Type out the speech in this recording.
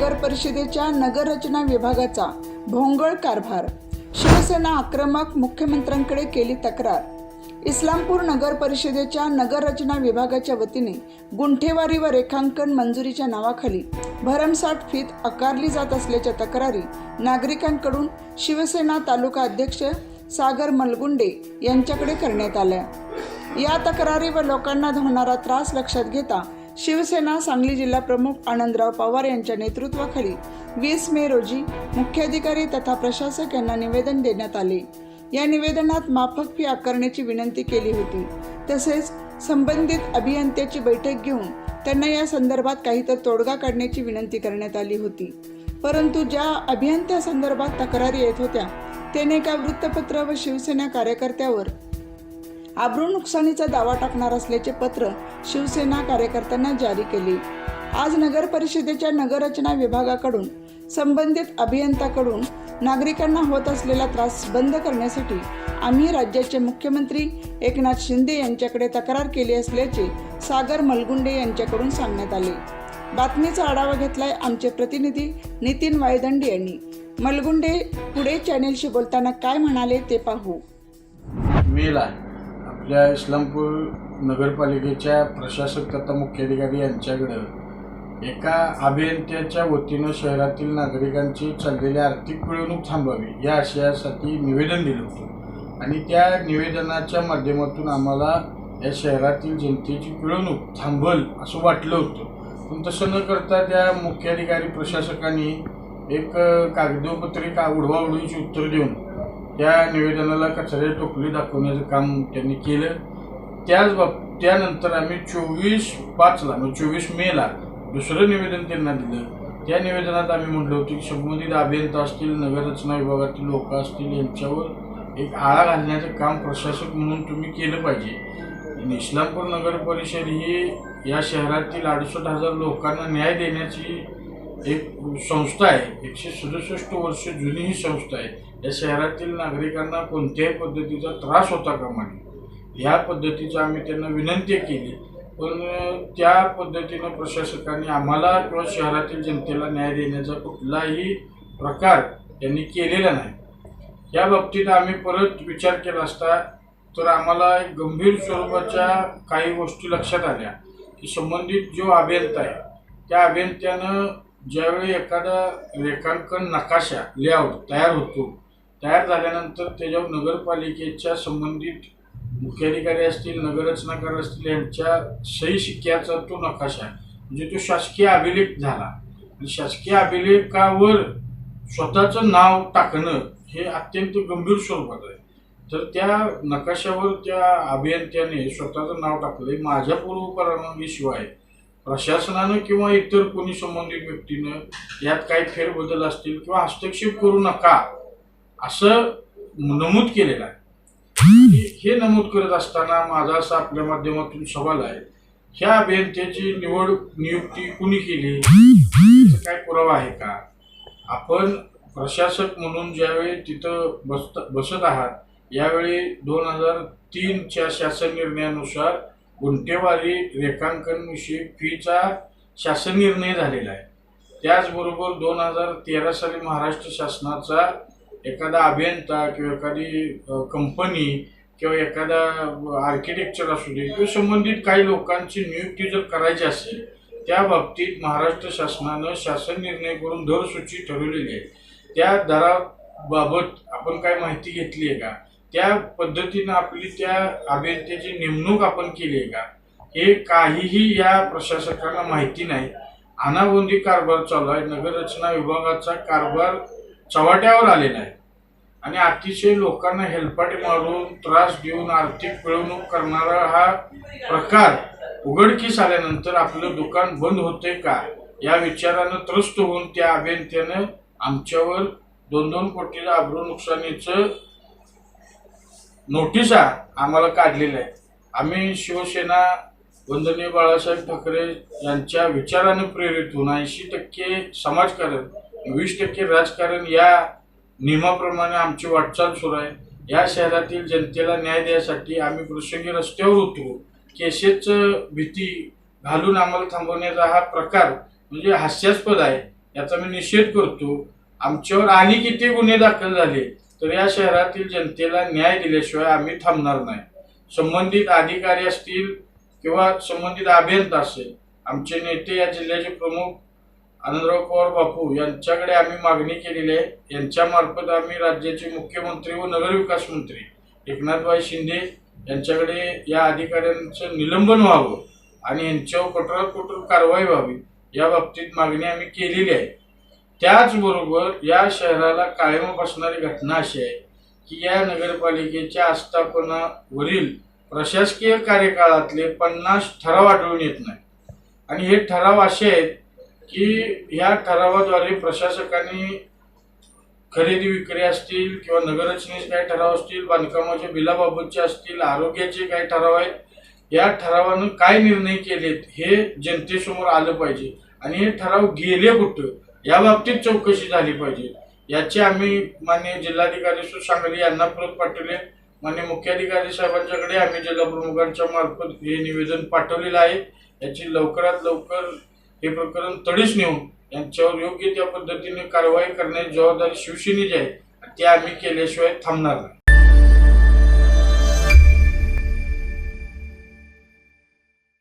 नगर परिषदेच्या नगररचना विभागाचा भोंगळ कारभार. शिवसेना आक्रमक मुख्यमंत्र्यांकडे केली तक्रार. इस्लामपूर नगर परिषदेच्या नगररचना विभागाच्या वतीने गुंठेवारी व रेखांकन मंजुरीच्या नावाखाली भरमसाठ फीत आकारली जात असल्याच्या तक्रारी नागरिकांकडून शिवसेना तालुका अध्यक्ष सागर मलगुंडे यांच्याकडे करण्यात आल्या. या तक्रारी व लोकांना होणारा त्रास लक्षात घेता शिवसेना सांगली जिल्हा प्रमुख आनंदराव पवार यांच्या नेतृत्वाखाली वीस मे रोजी मुख्याधिकारी तथा प्रशासक यांना निवेदन देण्यात आले. या निवेदनात माफक फी आकारण्याची विनंती केली होती. तसेच संबंधित अभियंत्याची बैठक घेऊन त्यांना या संदर्भात काहीतरी तोडगा काढण्याची विनंती करण्यात आली होती. परंतु ज्या अभियंत्या संदर्भात तक्रारी येत होत्या त्याने एका वृत्तपत्र व शिवसेना कार्यकर्त्यावर आब्रू नुकसानीचा दावा टाकणार असल्याचे पत्र शिवसेना कार्यकर्त्यांना जारी केले. आज नगर परिषदेच्या नगररचना विभागाकडून संबंधित अभियंत्याकडून नागरिकांना होत असलेला त्रास बंद करण्यासाठी आम्ही राज्याचे मुख्यमंत्री एकनाथ शिंदे यांच्याकडे तक्रार केली असल्याचे सागर मलगुंडे यांच्याकडून सांगण्यात आले. बातमीचा आढावा घेतलाय आमचे प्रतिनिधी नितीन वायदंडे यांनी. मलगुंडे पुढे चॅनेलशी बोलताना काय म्हणाले ते पाहू. मेला आपल्या इस्लामपूर नगरपालिकेच्या प्रशासक तथा मुख्याधिकारी यांच्याकडं एका अभियंत्याच्या वतीनं शहरातील नागरिकांची चाललेली आर्थिक पिळवणूक थांबावी या आशयासाठी निवेदन दिलं होतं. आणि त्या निवेदनाच्या माध्यमातून आम्हाला या शहरातील जनतेची पिळवणूक थांबल असं वाटलं होतं. पण तसं न करता त्या मुख्याधिकारी प्रशासकांनी एक कागदोपत्रिका उडवाउडवीची उत्तर देऊन त्या निवेदनाला कचऱ्याची टोपली दाखवण्याचं काम त्यांनी केलं. त्याच बाब त्यानंतर आम्ही चोवीस पाचला म्हणजे चोवीस मेला दुसरं निवेदन त्यांना दिलं. त्या निवेदनात आम्ही म्हटलं होतं की संबंधित अभियंता असतील नगररचना विभागातील लोक असतील यांच्यावर एक आळा घालण्याचं काम प्रशासक म्हणून तुम्ही केलं पाहिजे. आणि इस्लामपूर नगर परिषद ही या शहरातील अडुसष्ट हजार लोकांना न्याय देण्याची एक संस्था आहे. एकशे सदुसष्ट वर्ष जुनी ही संस्था आहे. या शहरातील नागरिकांना कोणत्याही पद्धतीचा त्रास होता कामा नये. ह्या पद्धतीचा आम्ही त्यांना विनंती केली. पण त्या पद्धतीनं प्रशासकांनी आम्हाला किंवा शहरातील जनतेला न्याय देण्याचा कुठलाही प्रकार त्यांनी केलेला नाही. या बाबतीत आम्ही परत विचार केला असता तर आम्हाला एक गंभीर स्वरूपाच्या काही गोष्टी लक्षात आल्या की संबंधित जो अभियंता आहे त्या अभियंत्यानं ज्यावेळी एखादा रेखांकन नकाशा लेआउट तयार होतो तयार झाल्यानंतर त्याच्यावर नगरपालिकेच्या संबंधित मुख्याधिकारी असतील नगररचनाकार असतील यांच्या सही शिक्क्याचा तो नकाशा आहे. म्हणजे तो शासकीय अभिलेख झाला. आणि शासकीय अभिलेखावर स्वतःचं नाव टाकणं हे अत्यंत गंभीर स्वरूपात आहे. तर त्या नकाशावर त्या अभियंत्याने स्वतःचं नाव टाकलं. माझ्या पूर्वपरवानगीशिवाय प्रशासनानं किंवा इतर कोणी संबंधित व्यक्तीनं यात काही फेरबदल असतील किंवा हस्तक्षेप करू नका असं नमूद केलेलं आहे. हे- नमूद करत असताना माझा असा आपल्या माध्यमातून सवाल आहे ह्या अभियंत्याची निवड नियुक्ती कुणी केली? याचा काय पुरावा आहे का? आपण प्रशासक म्हणून ज्यावेळी तिथं बसत बसत आहात यावेळी दोन हजार तीनच्या शासन निर्णयानुसार गुंठेवारी रेखांकनविषयी फीचा शासन निर्णय झालेला आहे. त्याचबरोबर दोन हजार तेरा साली महाराष्ट्र शासनाचा एखादा अभियंता किंवा एखादी कंपनी किंवा एखादा आर्किटेक्चर असू दे किंवा संबंधित काही लोकांची नियुक्ती जर करायची असेल त्या बाबतीत महाराष्ट्र शासनानं शासन निर्णय करून दरसूची ठरवलेली आहे. त्या दराबाबत आपण काय माहिती घेतली आहे का? त्या पद्धतीनं आपली त्या अभियंत्याची नेमणूक आपण केली आहे का? हे काहीही या प्रशासकांना माहिती नाही. अनाबोंदी कारभार चालू आहे. नगररचना विभागाचा कारभार चव्हाट्यावर आलेला आहे. आणि अतिशय लोकांना हेलपाटे मारून त्रास देऊन आर्थिक पिळवणूक करणारा हा प्रकार उघडकीस आल्यानंतर आपलं दुकान बंद होते का? या विचारानं त्रस्त होऊन त्या अभियंत्यानं आमच्यावर दोन दोन कोटीला अब्रू नुकसानीचं नोटिसा आम्हाला काढलेल्या आहे. आम्ही शिवसेना वंदनीय बाळासाहेब ठाकरे यांच्या विचाराने प्रेरित होऊन ऐंशी टक्के समाजकारण वीस टक्के राजकारण या नियमाप्रमाणे आमची वाटचाल सुरू आहे. या शहरातील जनतेला न्याय द्यायसाठी आम्ही प्रसंगी रस्त्यावर उतरू केसेच भीती घालून आम्हाला थांबवण्याचा हा प्रकार म्हणजे हास्यास्पद आहे. याचा मी निषेध करतो. आमच्यावर आणि किती गुन्हे दाखल झाले तर या शहरातील जनतेला न्याय दिल्याशिवाय आम्ही थांबणार नाही. संबंधित अधिकारी असतील किंवा संबंधित अभियंता असेल आमचे नेते या जिल्ह्याचे प्रमुख आनंदराव पवार बापू यांच्याकडे आम्ही मागणी केलेली आहे. यांच्यामार्फत आम्ही राज्याचे मुख्यमंत्री व नगरविकास मंत्री एकनाथभाई शिंदे यांच्याकडे या अधिकाऱ्यांचं निलंबन व्हावं आणि यांच्यावर कठोरात कठोर कारवाई व्हावी या बाबतीत मागणी आम्ही केलेली आहे. त्याचबरोबर या शहराला कायम बसणारी घटना अशी आहे की या नगरपालिकेच्या आस्थापनावरील प्रशासकीय कार्यकाळातले पन्नास ठराव आढळून येत नाही आणि हे ठराव असे आहेत की ह्या ठरावाद्वारे प्रशासकांनी खरेदी विक्री असतील किंवा नगररचनेचे काही ठराव असतील बांधकामाच्या बिलाबाबतचे असतील आरोग्याचे काही ठराव आहेत या ठरावानं काय निर्णय केलेत हे जनतेसमोर आलं पाहिजे. आणि हे ठराव गेले कुठं? या बाबतीत चौकशी झाली पाहिजे. याची आम्ही माननीय जिल्हाधिकारी सुसांगली यांना परत पाठवले. मान्य मुख्याधिकारी साहेबांच्याकडे आम्ही जिल्हा प्रमुखांच्या मार्फत हे निवेदन पाठवलेलं आहे. याची लवकरात लवकर हे प्रकरण तडीच नेऊन यांच्यावर योग्य त्या पद्धतीने कारवाई करण्याची जबाबदारी शिवसेनेची आहे. ती आम्ही केल्याशिवाय थांबणार नाही.